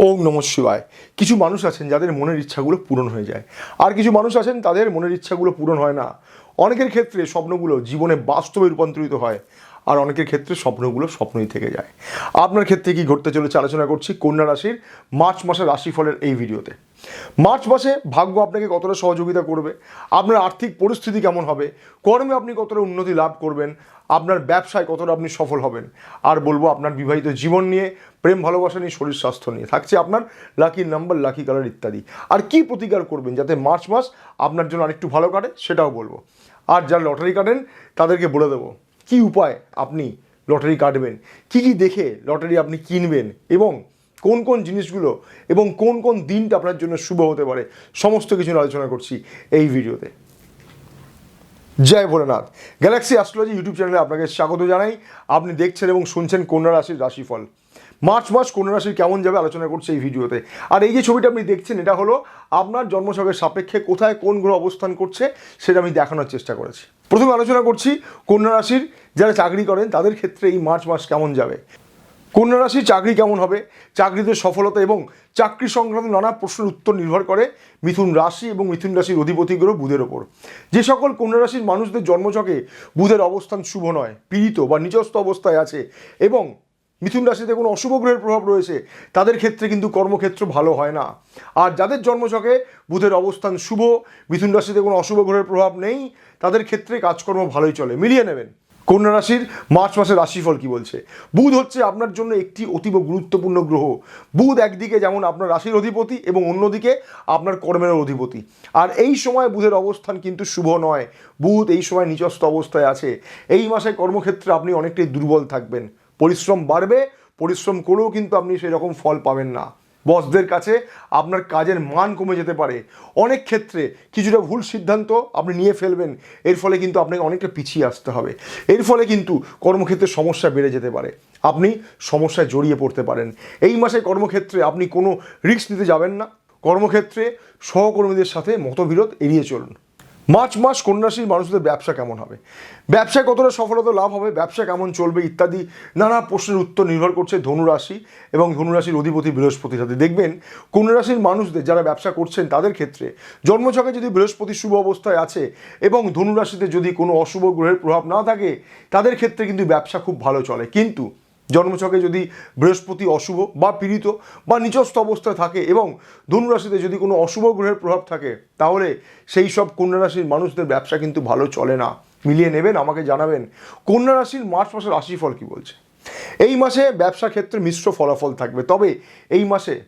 ওম নম শিবায়। কিছু মানুষ আছেন যাদের মনের ইচ্ছাগুলো পূরণ হয়ে যায়। আর কিছু মানুষ আছেন তাদের মনের ইচ্ছাগুলো পূরণ হয় না। অনেকের ক্ষেত্রে স্বপ্নগুলো জীবনে বাস্তবে রূপান্তরিত হয়। আর অনেকের ক্ষেত্রে স্বপ্নগুলো স্বপ্নই থেকে যায়। আপনার ক্ষেত্রে কি ঘটতে চলেছে আলোচনা করছি কন্যা রাশির মার্চ মাসের রাশিফলের এই ভিডিওতে। মার্চ মাসে ভাগ্য আপনাকে কতটা সহযোগিতা করবে, আপনার আর্থিক পরিস্থিতি কেমন হবে, কর্মে আপনি কতটা উন্নতি লাভ করবেন, আপনার ব্যবসায় কতটা আপনি সফল হবেন, আর বলব আপনার বিবাহিত জীবন নিয়ে, প্রেম, ভালোবাসা নিয়ে, শরীর স্বাস্থ্য নিয়ে। থাকছে আপনার লাকি নাম্বার লাকি কালার ইত্যাদি। আর কি প্রতিকার করবেন যাতে মার্চ মাস আপনার জন্য আরেকটু ভালো কাটে সেটাও বলব। আর যারা লটারি কাটেন তাদেরকে বলে দেবো কি উপায় আপনি লটারি কাটবেন? কি কি দেখে লটারি আপনি কিনবেন? এবং কোন কোন জিনিসগুলো এবং কোন কোন দিনটা আপনার জন্য শুভ হতে পারে? সমস্ত কিছু আলোচনা করছি এই ভিডিওতে। Jai Bholenath. Galaxy astrology YouTube চ্যানেলে আপনাকে স্বাগত জানাই। আপনি দেখছেন এবং শুনছেন কন্যা রাশির রাশিফল। মার্চ মাস কন্যা রাশির কেমন যাবে আলোচনা করছে এই ভিডিওতে। আর এই যে ছবিটা আপনি দেখছেন, এটা হলো আপনার জন্মছকের সাপেক্ষে কোথায় কোন গ্রহ অবস্থান করছে, সেটা আমি দেখানোর চেষ্টা করেছি। প্রথমে আলোচনা করছি কন্যা রাশির, যারা চাকরি করেন, তাদের ক্ষেত্রে এই মার্চ মাস কেমন যাবে। কন্যা রাশির চাকরি কেমন হবে, চাকরিতে সফলতা এবং চাকরি সংক্রান্ত নানা প্রশ্নের উত্তর নির্ভর করে মিথুন রাশি এবং মিথুন রাশির অধিপতি গ্রহ বুধের ওপর। যে সকল কন্যা রাশির মানুষদের জন্মচকে বুধের অবস্থান শুভ নয়, পীড়িত বা নিজস্ব অবস্থায় আছে এবং মিথুন রাশিতে কোনো অশুভ গ্রহের প্রভাব রয়েছে, তাদের ক্ষেত্রে কিন্তু কর্মক্ষেত্র ভালো হয় না। আর যাদের জন্মচকে বুধের অবস্থান শুভ, মিথুন রাশিতে কোনো অশুভ গ্রহের প্রভাব নেই, তাদের ক্ষেত্রে কাজকর্ম ভালোই চলে। মিলিয়ে নেবেন। কন্যা রাশির মার্চ মাসের রাশিফল কি বলছে? বুধ হচ্ছে আপনার জন্য একটি অতীব গুরুত্বপূর্ণ গ্রহ। বুধ একদিকে যেমন আপনার রাশির অধিপতি এবং অন্যদিকে আপনার কর্মের অধিপতি। আর এই সময় বুধের অবস্থান কিন্তু শুভ নয়। বুধ এই সময় নিজস্ব অবস্থায় আছে। এই মাসে কর্মক্ষেত্রে আপনি অনেকটাই দুর্বল থাকবেন। পরিশ্রম বাড়বে, পরিশ্রম করেও কিন্তু আপনি সেই রকম ফল পাবেন না। বসদের কাছে আপনার কাজের মান কমে যেতে পারে। অনেক ক্ষেত্রে কিছুটা ভুল সিদ্ধান্ত আপনি নিয়ে ফেলবেন, এর ফলে কিন্তু আপনাকে অনেকটা পিছিয়ে আসতে হবে। এর ফলে কিন্তু কর্মক্ষেত্রে সমস্যা বেড়ে যেতে পারে। আপনি সমস্যায় জড়িয়ে পড়তে পারেন। এই মাসে কর্মক্ষেত্রে আপনি কোনো রিস্ক নিতে যাবেন না। কর্মক্ষেত্রে সহকর্মীদের সাথে মতবিরোধ এড়িয়ে চলুন। মার্চ মাস কন্যাশ্রীর মানুষদের ব্যবসা কেমন হবে? ব্যবসায় কতটা সফলতা লাভ হবে? ব্যবসা কেমন চলবে? ইত্যাদি নানা প্রশ্নের উত্তর নির্ভর করছে ধনুরাশি এবং ধনুরাশির অধিপতি বৃহস্পতির সাথে। দেখবেন কন্যারাশির মানুষদের যারা ব্যবসা করছেন, তাদের ক্ষেত্রে জন্মছকে যদি বৃহস্পতি শুভ অবস্থায় আছে এবং ধনুরাশিতে যদি কোনো অশুভ গ্রহের প্রভাব না থাকে, তাদের ক্ষেত্রে কিন্তু ব্যবসা খুব ভালো চলে। কিন্তু জন্মছকে যদি বৃহস্পতি অশুভ বা পীড়িত বা নিচস্থ অবস্থায় থাকে এবং ধনুরাশিতে যদি কোনো অশুভ গ্রহের প্রভাব থাকে, তাহলে সেই সব কন্যা রাশির মানুষদের ব্যবসা কিন্তু ভালো চলে না। মিলিয়ে নেবেন, আমাকে জানাবেন। কন্যা রাশির মার্চ মাসের রাশিফল কি বলছে? এই মাসে ব্যবসা ক্ষেত্রে মিশ্র ফলাফল থাকবে। তবে এই মাসে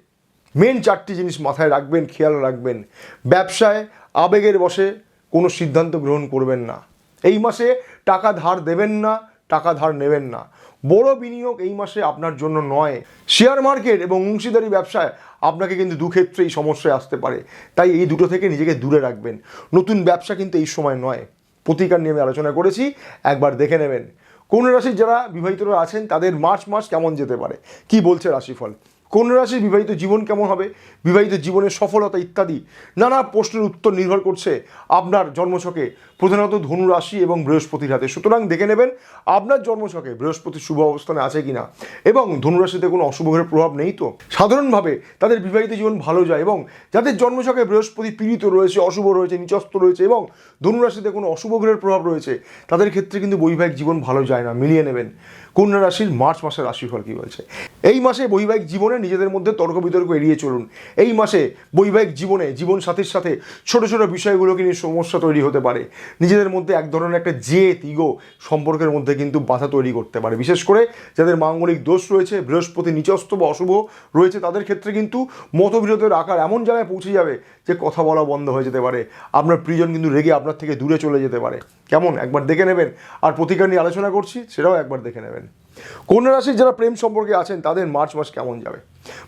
মেন চারটি জিনিস মাথায় রাখবেন, খেয়াল রাখবেন। ব্যবসায় আবেগের বসে কোনো সিদ্ধান্ত গ্রহণ করবেন না। এই মাসে টাকা ধার দেবেন না, টাকা ধার নেবেন না। বড় বিনিয়োগ এই মাসে আপনার জন্য নয়। শেয়ার মার্কেট এবং অংশীদারি ব্যবসায় আপনাকে কিন্তু দুক্ষেত্রেই সমস্যায় আসতে পারে। তাই এই দুটো থেকে নিজেকে দূরে রাখবেন। নতুন ব্যবসা কিন্তু এই সময় নয়। প্রতিকার নিয়ে আমি আলোচনা করেছি, একবার দেখে নেবেন। কোন রাশির যারা বিবাহিতরা আছেন, তাদের মার্চ মাস কেমন যেতে পারে? কি বলছে রাশিফল? কোন রাশির বিবাহিত জীবন কেমন হবে? বিবাহিত জীবনের সফলতা ইত্যাদি নানা প্রশ্নের উত্তর নির্ভর করছে আপনার জন্মছকে। প্রধানত ধনু রাশি এবং বৃহস্পতির হাতে। সুতরাং দেখে নেবেন আপনার জন্মছকে বৃহস্পতি শুভ অবস্থানে আছে কিনা। এবং ধনুরাশিতে কোনো অশুভ প্রভাব নেই তো? সাধারণভাবে তাদের বিবাহিত জীবন ভালো যায় এবং যাদের জন্মছকে বৃহস্পতি পীড়িত রয়েছে, অশুভ রয়েছে নিচস্ত রয়েছে এবং ধনুরাশিতে কোনো অশুভ গ্রহের প্রভাব রয়েছে, তাদের ক্ষেত্রে কিন্তু বৈবাহিক জীবন ভালো যায় না। মিলিয়ে নেবেন। কন্যা রাশির মার্চ মাসের রাশিফল কী বলছে? এই মাসে বৈবাহিক জীবনে নিজেদের মধ্যে তর্ক বিতর্ক এড়িয়ে চলুন। এই মাসে বৈবাহিক জীবনে জীবন সাথীর সাথে ছোট ছোট বিষয়গুলোকে নিয়ে সমস্যা তৈরি হতে পারে। নিজেদের মধ্যে এক ধরনের একটা জেদ, ইগো সম্পর্কের মধ্যে কিন্তু বাধা তৈরি করতে পারে। বিশেষ করে যাদের মাঙ্গলিক দোষ রয়েছে, বৃহস্পতি নিচস্ত বা অশুভ রয়েছে, তাদের ক্ষেত্রে কিন্তু মতবিরোধের আকার এমন জায়গায় পৌঁছে যাবে যে কথা বলা বন্ধ হয়ে যেতে পারে। আপনার প্রিয়জন কিন্তু রেগে আপনার থেকে দূরে চলে যেতে পারে। কেমন? একবার দেখে নেবেন। আর প্রতিকার নিয়ে আলোচনা করছি, সেটাও একবার দেখে নেবেন। কন্যা রাশির যারা প্রেম সম্পর্কে আছেন, তাদের মার্চ মাস কেমন যাবে?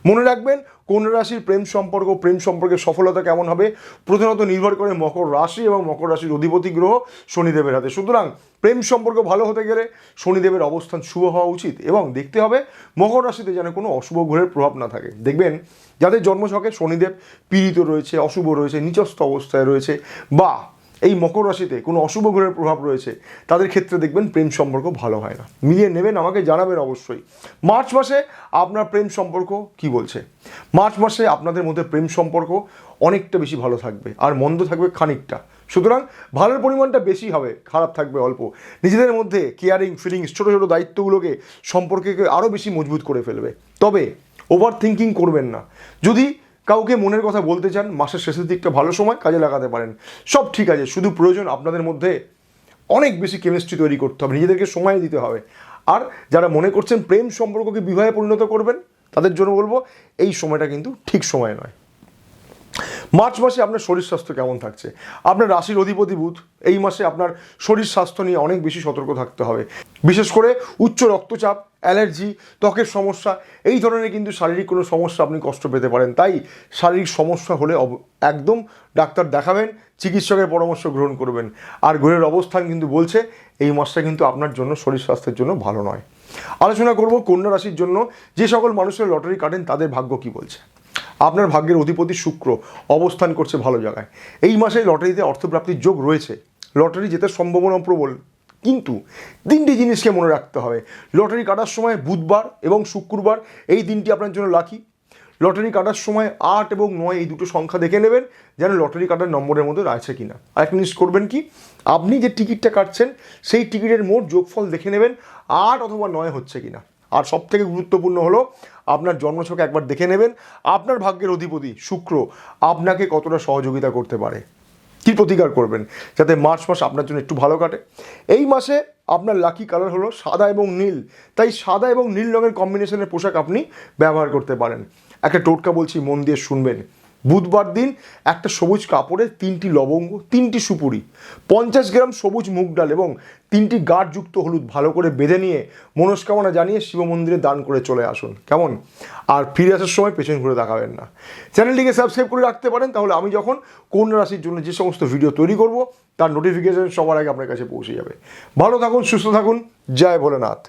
মনে রাখবেন কন্যা রাশির প্রেম সম্পর্ক, প্রেম সম্পর্কের সফলতা কেমন হবে? প্রধানত নির্ভর করে মকর রাশি এবং মকর রাশির অধিপতি গ্রহ শনিদেবের হাতে। সুতরাং প্রেম সম্পর্ক ভালো হতে গেলে শনিদেবের অবস্থান শুভ হওয়া উচিত এবং দেখতে হবে মকর রাশিতে যেন কোনো অশুভ গ্রহের প্রভাব না থাকে। দেখবেন, যাদের জন্মছকে শনিদেব পীড়িত রয়েছে, অশুভ রয়েছে, নিচস্থ অবস্থায় রয়েছে বা এই মকর রাশিতে কোনো অশুভ গ্রহের প্রভাব রয়েছে, তাদের ক্ষেত্রে দেখবেন প্রেম সম্পর্ক ভালো হয় না। মিলিয়ে নেবেন, আমাকে জানাবেন অবশ্যই। মার্চ মাসে আপনার প্রেম সম্পর্ক কি বলছে? মার্চ মাসে আপনাদের মধ্যে প্রেম সম্পর্ক অনেকটা বেশি ভালো থাকবে, আর মন্দ থাকবে খানিকটা। সুতরাং ভালোর পরিমাণটা বেশি হবে, খারাপ থাকবে অল্প। নিজেদের মধ্যে কেয়ারিং ফিলিংস ছোটো ছোটো দায়িত্বগুলোকে সম্পর্ককে আরও বেশি মজবুত করে ফেলবে। তবে ওভার থিঙ্কিং করবেন না। যদি কাউকে মনের কথা বলতে চান, মাসের শেষের দিকটা ভালো সময় কাজে লাগাতে পারেন। সব ঠিক আছে, শুধু প্রয়োজন আপনাদের মধ্যে অনেক বেশি কেমিস্ট্রি তৈরি করতে হবে, নিজেদেরকে সময় দিতে হবে। আর যারা মনে করছেন প্রেম সম্পর্ককে বিবাহে পরিণত করবেন, তাদের জন্য বলব, এই সময়টা কিন্তু ঠিক সময় নয়। মার্চ মাসে আপনার শরীর স্বাস্থ্য কেমন থাকছে? আপনার রাশির অধিপতি বুধ, এই মাসে আপনার শরীর স্বাস্থ্য নিয়ে অনেক বেশি সতর্ক থাকতে হবে। বিশেষ করে উচ্চ রক্তচাপ অ্যালার্জি, ত্বকের সমস্যা, এই ধরনের কিন্তু শারীরিক কোনো সমস্যা আপনি কষ্ট পেতে পারেন। তাই শারীরিক সমস্যা হলে একদম ডাক্তার দেখাবেন, চিকিৎসকের পরামর্শ গ্রহণ করবেন। আর গ্রহের অবস্থান কিন্তু বলছে, এই মাসটা কিন্তু আপনার জন্য শরীর স্বাস্থ্যের জন্য ভালো নয়। আলোচনা করব কন্যা রাশির জন্য, যে সকল মানুষের লটারি কাটেন, তাদের ভাগ্য কি বলছে? আপনার ভাগ্যের অধিপতি শুক্র অবস্থান করছে ভালো জায়গায়। এই মাসে লটারিতে অর্থপ্রাপ্তির যোগ রয়েছে। লটারি জেতার সম্ভাবনা প্রবল। কিন্তু তিনটি জিনিসকে মনে রাখতে হবে। লটারি কাটার সময় বুধবার এবং শুক্রবার এই দিনটি আপনার জন্য লাকি লটারি কাটার সময় আট এবং নয় এই দুটো সংখ্যা দেখে নেবেন, যেন লটারি কাটার নম্বরের মধ্যে আছে কিনা। আরেকটা জিনিস করবেন কি, আপনি যে টিকিটটা কাটছেন, সেই টিকিটের মোট যোগফল দেখে নেবেন, আট অথবা নয় হচ্ছে কিনা। আর সব থেকে গুরুত্বপূর্ণ হলো, আপনার জন্মছক একবার দেখে নেবেন, আপনার ভাগ্যের অধিপতি শুক্র আপনাকে কতটা সহযোগিতা করতে পারে। কী প্রতিকার করবেন? যাতে মার্চ মাস আপনার জন্য একটু ভালো কাটে। এই মাসে আপনার লাকি কালার হলো সাদা এবং নীল। তাই সাদা এবং নীল রঙের কম্বিনেশনের পোশাক আপনি ব্যবহার করতে পারেন। একটা টোটকা বলছি, মন দিয়ে শুনবেন। বুধবার দিন একটা সবুজ কাপড়ে তিনটি লবঙ্গ, তিনটি সুপুরি, পঞ্চাশ গ্রাম সবুজ মুগ ডাল এবং তিনটি গাঢ়যুক্ত হলুদ ভালো করে বেঁধে নিয়ে মনস্কামনা জানিয়ে শিব মন্দিরে দান করে চলে আসুন। কেমন? আর ফিরে আসার সময় পেছন ঘুরে তাকাবেন না। চ্যানেলটিকে সাবস্ক্রাইব করে রাখতে পারেন, তাহলে আমি যখন কোন রাশির জন্য যে সমস্ত ভিডিও তৈরি করব, তার নোটিফিকেশন সবার আগে আপনার কাছে পৌঁছে যাবে। ভালো থাকুন, সুস্থ থাকুন। জয় ভোলেনাথ।